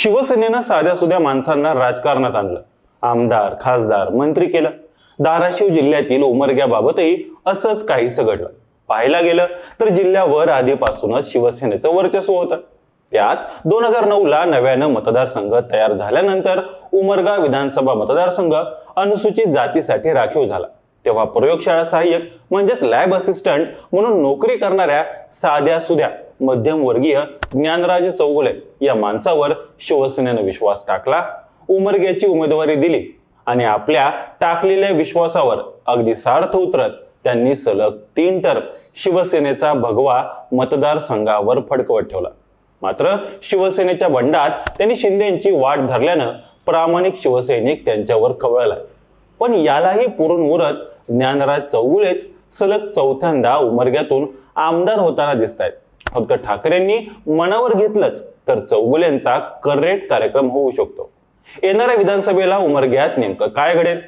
शिवसेनेनं साध्या सुध्या माणसांना राजकारणात आणलं. आमदार खासदार मंत्री केलं. धाराशिव जिल्ह्यातील उमरग्याबाबतही असंच काहीसं घडलं. पाहायला गेलं तर जिल्ह्यावर आधीपासूनच शिवसेनेचं वर्चस्व होतं. त्यात दोन हजार नऊ ला नव्यानं मतदारसंघ तयार झाल्यानंतर उमरगा विधानसभा मतदारसंघ अनुसूचित जातीसाठी राखीव झाला. तेव्हा प्रयोगशाळा सहाय्यक म्हणजेच लॅब असिस्टंट म्हणून नोकरी करणाऱ्या साध्या सुध्या मध्यमवर्गीय ज्ञानराज चौगुले या माणसावर शिवसेनेनं विश्वास टाकला उमरग्याची उमेदवारी दिली आणि आपल्या टाकलेल्या विश्वासावर अगदी सार्थ उतरत त्यांनी सलग तीन टर्म शिवसेनेचा भगवा मतदारसंघावर फडकवत ठेवला. मात्र शिवसेनेच्या बंडात त्यांनी शिंदेची वाट धरल्यानं प्रामाणिक शिवसैनिक त्यांच्यावर खवळला. पण यालाही पुरून उरत ज्ञानराज चौगुळेच सलग चौथ्यांदा उमरग्यातून आमदार होताना दिसत आहेत फक्त ठाकरेंनी मनावर घेतलंच तर चौगुलेंचा करेक्ट कार्यक्रम होऊ शकतो. येणाऱ्या विधानसभेला उमरग्यात नेमकं काय घडेल?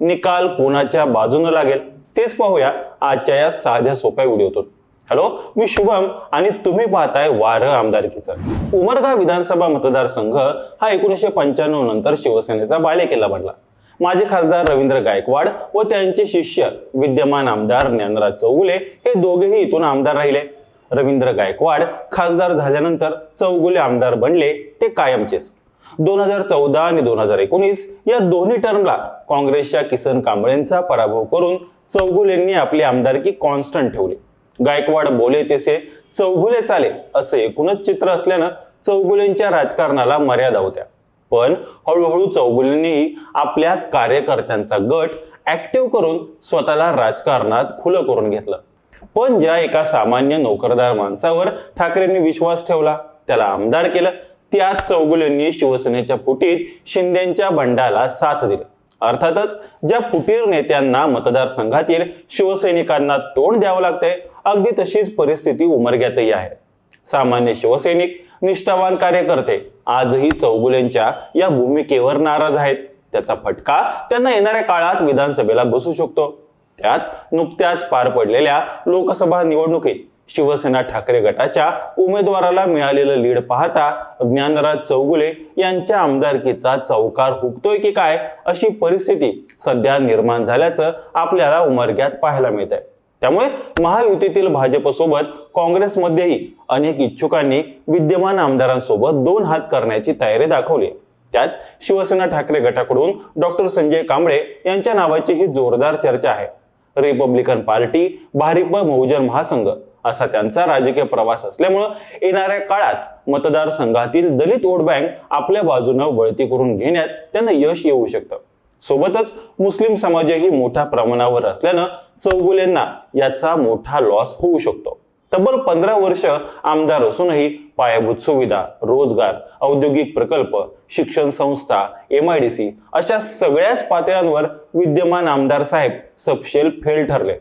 निकाल कोणाच्या बाजूनं लागेल? तेच पाहूया आजच्या या साध्या सोप्या व्हिडिओतून. हॅलो मी शुभम आणि तुम्ही पाहताय वारं आमदारकीचं. उमरगा विधानसभा मतदारसंघ हा एकोणीसशे पंच्याण्णव नंतर शिवसेनेचा बालेकिल्ला बनला. माजी खासदार रवींद्र गायकवाड व त्यांचे शिष्य विद्यमान आमदार ज्ञानराज चौगुले हे दोघेही इथून आमदार राहिले. रवींद्र गायकवाड खासदार झाल्यानंतर चौगुले आमदार बनले ते कायमचेच. दोन हजार चौदा आणि दोन हजार एकोणीस या दोन्ही टर्मला काँग्रेसच्या किसन कांबळेंचा पराभव करून चौगुलेंनी आपली आमदारकी कॉन्स्टंट ठेवली. गायकवाड बोले तसे चौगुले चाले असं एकूणच चित्र असल्यानं चौगुलेंच्या राजकारणाला मर्यादा होत्या. पण हळूहळू चौगुलेंनी आपल्या कार्यकर्त्यांचा गट ऍक्टिव्ह करून स्वतःला राजकारणात खुलं करून घेतलं. पण ज्या एका सामान्य नोकरदार माणसावर ठाकरेंनी विश्वास ठेवला त्याला आमदार केलं. त्याच चौगुल्यांनी शिवसेनेच्या फुटीत शिंदेच्या बंडाला साथ दिली. अर्थातच ज्या फुटीर नेत्यांना मतदारसंघातील शिवसैनिकांना तोंड द्यावं लागतंय अगदी तशीच परिस्थिती उमरग्यातही आहे. सामान्य शिवसैनिक निष्ठावान कार्यकर्ते आजही चौगुलेंच्या या भूमिकेवर नाराज आहेत. त्याचा फटका त्यांना येणाऱ्या काळात विधानसभेला बसू शकतो. त्यात नुकत्याच पार पडलेल्या लोकसभा निवडणुकीत शिवसेना ठाकरे गटाच्या उमेदवाराला मिळालेलं लीड पाहता ज्ञानराज चौगुले यांच्या आमदारकीचा चौकार हुकतोय की काय अशी परिस्थिती सध्या निर्माण झाल्याचं आपल्याला उमरग्यात पाहायला मिळत आहे त्यामुळे महायुतीतील भाजपसोबत काँग्रेसमध्येही अनेक इच्छुकांनी विद्यमान आमदारांसोबत दोन हात करण्याची तयारी दाखवली. त्यात शिवसेना ठाकरे गटाकडून डॉक्टर संजय कांबळे यांच्या नावाची ही जोरदार चर्चा आहे. रिपब्लिकन पार्टी भारिप बहुजन महासंघ असा त्यांचा राजकीय प्रवास असल्यामुळं येणाऱ्या काळात मतदारसंघातील दलित वोट बँक आपल्या बाजूनं वळती करून घेण्यात त्यांना यश येऊ शकतं. सोबतच मुस्लिम समाजही मोठ्या प्रमाणावर असल्यानं चौगुलेंना याचा मोठा लॉस होऊ शकतो. तब्बल पंधरा वर्ष आमदार असूनही पायाभूत सुविधा रोजगार औद्योगिक प्रकल्प शिक्षण संस्था एम आय डी सी अशा सगळ्याच पातळ्यांवर विद्यमान आमदार साहेब सपशेल फेल ठरले.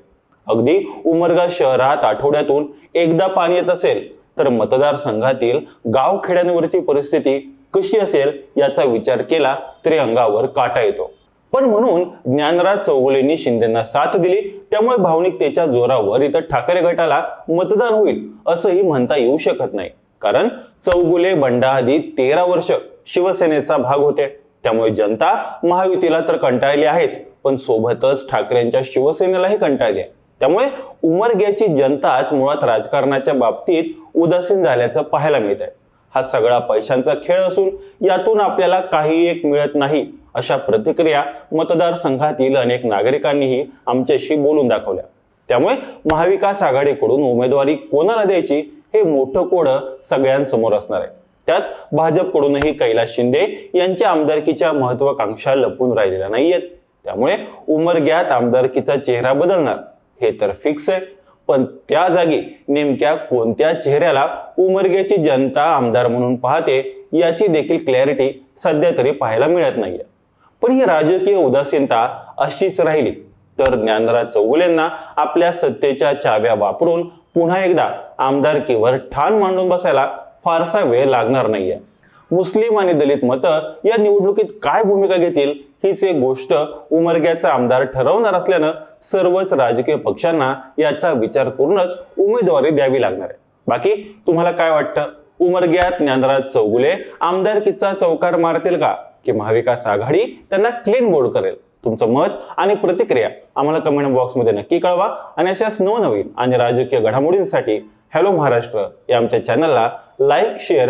अगदी उमरगा शहरात आठवड्यातून एकदा पाणी येत असेल तर मतदारसंघातील गावखेड्यांवरची परिस्थिती कशी असेल याचा विचार केला तरी अंगावर काटा येतो. पण म्हणून ज्ञानराज चौगुलेंनी शिंदेना साथ दिली त्यामुळे भावनिकतेच्या जोरावर इथं ठाकरे गटाला मतदान होईल असंही म्हणता येऊ शकत नाही. कारण चौगुले बंडा आधी तेरा वर्ष शिवसेनेचा भाग होते. त्यामुळे जनता महायुतीला तर कंटाळली आहेच पण सोबतच ठाकरेंच्या शिवसेनेलाही कंटाळली आहे. त्यामुळे उमरग्याची जनताच मुळात राजकारणाच्या बाबतीत उदासीन झाल्याचं पाहायला मिळत आहे हा सगळा पैशांचा खेळ असून यातून आपल्याला काही एक मिळत नाही अशा प्रतिक्रिया मतदारसंघातील अनेक नागरिकांनीही आमच्याशी बोलून दाखवल्या. त्यामुळे महाविकास आघाडीकडून उमेदवारी कोणाला द्यायची हे मोठं कोडं सगळ्यांसमोर असणार आहे. त्यात भाजपकडूनही कैलास शिंदे यांच्या आमदारकीच्या महत्वाकांक्षा लपून राहिलेल्या नाहीयेत. त्यामुळे उमरग्यात आमदारकीचा चेहरा बदलणार हे तर फिक्स आहे. पण त्या जागी नेमक्या कोणत्या चेहऱ्याला उमरग्याची जनता आमदार म्हणून पाहते याची देखील क्लॅरिटी सध्या तरी पाहायला मिळत नाहीये. पण ही राजकीय उदासीनता अशीच राहिली तर ज्ञानराज चौगुलेंना आपल्या सत्तेच्या चाव्या वापरून पुन्हा एकदा आमदारकीवर ठाण मांडून बसायला फारसा वेळ लागणार नाहीये. मुस्लिम आणि दलित मतं या निवडणुकीत काय भूमिका घेतील हीच एक गोष्ट उमरग्याचा आमदार ठरवणार असल्यानं सर्वच राजकीय पक्षांना याचा विचार करूनच उमेदवारी द्यावी लागणार आहे. बाकी तुम्हाला काय वाटतं? उमरग्यात ज्ञानराज चौगुले आमदारकीचा चौकार मारतील का? की महाविकास आघाडी त्यांना क्लीन बोर्ड करेल? तुमचं मत आणि प्रतिक्रिया आम्हाला कमेंट बॉक्समध्ये नक्की कळवा आणि अशाच नवनवीन आणि राजकीय घडामोडींसाठी हॅलो महाराष्ट्र या आमच्या चॅनलला लाईक शेअर